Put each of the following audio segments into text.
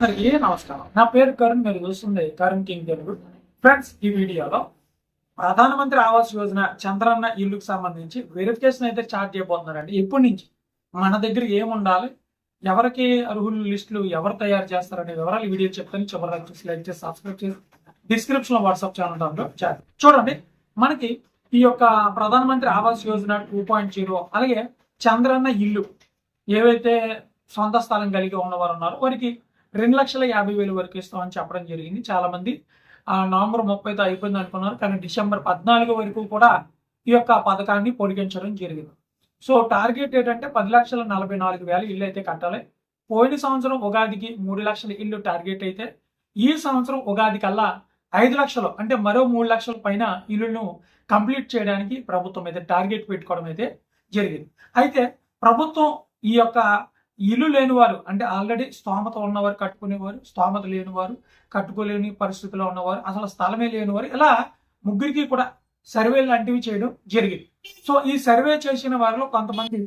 అందరికీ నమస్కారం. నా పేరు కరుణ్ మీరు చూస్తుంది కరుణ్ కింగ్ తెలుగు. ఫ్రెండ్స్ ఈ వీడియోలో ప్రధానమంత్రి ఆవాస్ యోజన చంద్రన్న ఇల్లుకు సంబంధించి వెరిఫికేషన్ అయితే స్టార్ట్ చేయబోతున్నారండి. ఎప్పటి నుంచి? మన దగ్గర ఏముండాలి? ఎవరికి అర్హులు లిస్టులు ఎవరు తయారు చేస్తారనే వివరాలు ఈ వీడియో చెప్తాను. చివరి చూసి లైక్ చేసి సబ్స్క్రైబ్ చేసి డిస్క్రిప్షన్లో వాట్సాప్ ఛానల్ దాంట్లో చూడండి మనకి ఈ యొక్క Pradhanmantri Awas Yojana two point zero అలాగే చంద్రన్న ఇల్లు ఏవైతే సొంత స్థలం కలిగి ఉన్నవారు ఉన్నారో వారికి రెండు లక్షల యాభై వేలు వరకు ఇస్తామని చెప్పడం జరిగింది. చాలా మంది ఆ నవంబర్ ముప్పైతో అయిపోయింది అనుకున్నారు. కానీ డిసెంబర్ పద్నాలుగు వరకు కూడా ఈ యొక్క పథకాన్ని పొడిగించడం జరిగింది. సో టార్గెట్ ఏంటంటే పది లక్షల నలభై నాలుగు వేల ఇల్లు అయితే కట్టాలి. పోయిన సంవత్సరం ఉగాదికి మూడు లక్షల ఇల్లు టార్గెట్ అయితే ఈ సంవత్సరం ఉగాది కల్లా ఐదు లక్షలు అంటే మరో మూడు లక్షల పైన ఇల్లును కంప్లీట్ చేయడానికి ప్రభుత్వం అయితే టార్గెట్ పెట్టుకోవడం అయితే జరిగింది. అయితే ప్రభుత్వం ఈ యొక్క ఇల్లు లేని వారు అంటే ఆల్రెడీ స్తోమత ఉన్నవారు కట్టుకునేవారు స్తోమత లేనివారు కట్టుకోలేని పరిస్థితిలో ఉన్నవారు అసలు స్థలమే లేనివారు ఇలా ముగ్గురికి కూడా సర్వే లాంటివి చేయడం జరిగింది. సో ఈ సర్వే చేసిన వారిలో కొంతమంది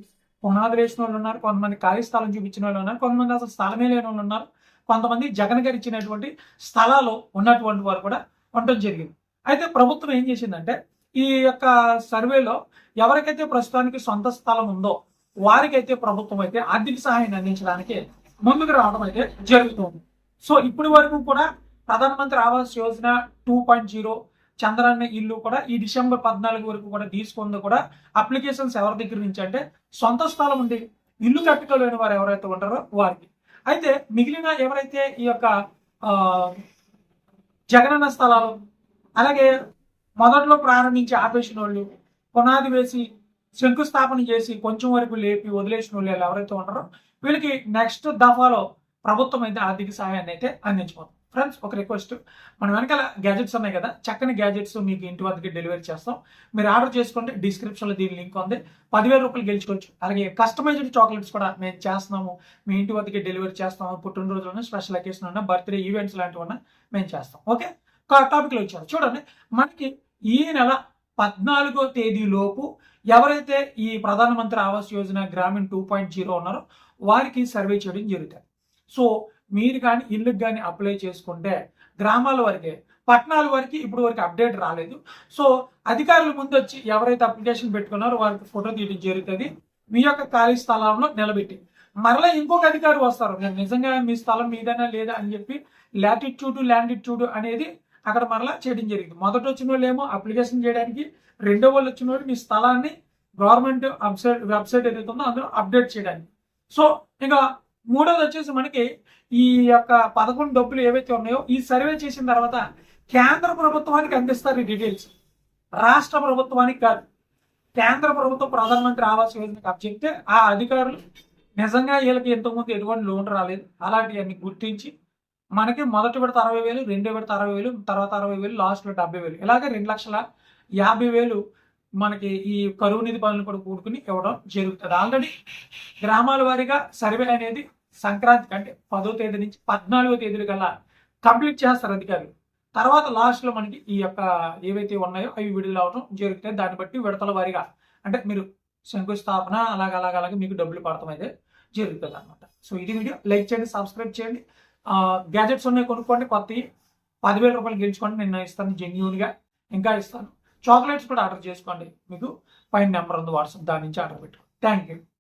పునాది వేసిన వాళ్ళు ఉన్నారు కొంతమంది ఖాళీ స్థలం చూపించిన వాళ్ళు ఉన్నారు కొంతమంది అసలు స్థలమే లేని వాళ్ళు ఉన్నారు కొంతమంది జగన్ గారు ఇచ్చినటువంటి స్థలాలు ఉన్నటువంటి వారు కూడా ఉండటం జరిగింది. అయితే ప్రభుత్వం ఏం చేసిందంటే ఈ యొక్క సర్వేలో ఎవరికైతే ప్రస్తుతానికి సొంత స్థలం ఉందో వారికైతే ప్రభుత్వం అయితే ఆర్థిక సహాయాన్ని అందించడానికి ముందుకు రావడం అయితే జరుగుతుంది. సో ఇప్పటి వరకు కూడా Pradhanmantri Awas Yojana two point zero Chandranna ఇల్లు కూడా ఈ డిసెంబర్ పద్నాలుగు వరకు కూడా తీసుకుంది కూడా అప్లికేషన్స్ ఎవరి దగ్గర నుంచి అంటే సొంత స్థలం ఉండి ఇల్లు కట్టుకోలేని వారు ఎవరైతే ఉంటారో వారికి. అయితే మిగిలిన ఎవరైతే ఈ యొక్క జగనన్న స్థలాలు అలాగే మొదట్లో ప్రారంభించి ఆపేసిన వాళ్ళు పునాది వేసి శంకుస్థాపన చేసి కొంచెం వరకు లేపి వదిలేసిన వాళ్ళు ఎవరైతే ఉంటారో వీళ్ళకి నెక్స్ట్ దఫాలో ప్రభుత్వం అయితే ఆర్థిక సహాయాన్ని అయితే అందించబోతుంది. ఫ్రెండ్స్ ఒక రిక్వెస్ట్ మన వెనకాల గ్యాజెట్స్ ఉన్నాయి కదా చక్కని గ్యాజెట్స్ మీకు ఇంటి వద్దకి డెలివరీ చేస్తాం. మీరు ఆర్డర్ చేసుకుంటే డిస్క్రిప్షన్లో దీని లింక్ ఉంది. పదివేల రూపాయలు గెలుచుకోవచ్చు. అలాగే కస్టమైజ్డ్ చాక్లెట్స్ కూడా మేము చేస్తున్నాము. మీ ఇంటి వద్దకి డెలివరీ చేస్తాము. పుట్టినరోజులను స్పెషల్ అకేషన్ ఉన్న బర్త్డే ఈవెంట్స్ లాంటివి ఉన్న మేము చేస్తాం. ఓకే టాపిక్లో వచ్చారు. చూడండి మనకి ఈ నెల పద్నాలుగో తేదీలోపు ఎవరైతే ఈ ప్రధానమంత్రి ఆవాస్ యోజన గ్రామీణ టూ పాయింట్ జీరో ఉన్నారో వారికి సర్వే చేయడం జరుగుతుంది. సో మీరు కానీ ఇల్లుకి కానీ అప్లై చేసుకుంటే గ్రామాల వరకే పట్టణాల వరకు ఇప్పుడు వరకు అప్డేట్ రాలేదు. సో అధికారుల ముందు వచ్చి ఎవరైతే అప్లికేషన్ పెట్టుకున్నారో వారికి ఫోటో తీయడం జరుగుతుంది. మీ యొక్క ఖాళీ స్థలంలో నిలబెట్టి. మరలా ఇంకొక అధికారి వస్తారు. నేను నిజంగా మీ స్థలం మీదైనా లేదా? అని చెప్పి లాటిట్యూడ్ ల్యాండిట్యూడ్ అనేది అక్కడ మరలా చేయడం జరిగింది. మొదట వచ్చిన వాళ్ళు ఏమో అప్లికేషన్ చేయడానికి రెండో వాళ్ళు వచ్చిన వాళ్ళు మీ స్థలాన్ని గవర్నమెంట్ వెబ్సైట్ వెబ్సైట్ ఏదైతే ఉందో అందులో అప్డేట్ చేయడానికి. సో ఇంకా మూడోది వచ్చేసి మనకి ఈ యొక్క పదకొండు డబ్బులు ఏవైతే ఉన్నాయో ఈ సర్వే చేసిన తర్వాత కేంద్ర ప్రభుత్వానికి అందిస్తారు ఈ డీటెయిల్స్ రాష్ట్ర ప్రభుత్వానికి కాదు. కేంద్ర ప్రభుత్వం ప్రధానమంత్రి ఆవాస్ యోజనకి అప్పచెప్తే ఆ అధికారులు నిజంగా వీళ్ళకి ఇంతకుముందు ఎటువంటి లోన్ రాలేదు. అలాంటివన్నీ గుర్తించి మనకి మొదటి విడత అరవై వేలు రెండో విడత అరవై వేలు తర్వాత అరవై వేలు లాస్ట్లో డెబ్బై వేలు. ఇలాగే రెండు లక్షల యాభై వేలు మనకి ఈ కరువు నిధి పనులు కూడా కూడుకుని ఇవ్వడం జరుగుతుంది. ఆల్రెడీ గ్రామాల వారీగా సర్వే అనేది సంక్రాంతికి అంటే పదో తేదీ నుంచి పద్నాలుగో తేదీలు కల్లా కంప్లీట్ చేస్తారు అధికారులు. తర్వాత లాస్ట్లో మనకి ఈ యొక్క ఏవైతే ఉన్నాయో అవి విడుదల అవడం జరుగుతాయి దాన్ని బట్టి విడతల వారీగా అంటే మీరు శంకుస్థాపన అలాగ అలాగ అలాగే మీకు డబ్బులు పడటం అయితే జరుగుతుంది అనమాట సో ఇది వీడియో. లైక్ చేయండి సబ్స్క్రైబ్ చేయండి. గ్యాజెట్స్ ఉన్నాయి కొనుక్కోండి కొత్తవి. పదివేల రూపాయలు గెలుచుకోండి నేను ఇస్తాను జెన్యున్గా ఇంకా ఇస్తాను. చాక్లెట్స్ కూడా ఆర్డర్ చేసుకోండి మీకు. పైన నెంబర్ ఉంది వాట్సాప్ దాని నుంచి ఆర్డర్ పెట్టు థ్యాంక్ యూ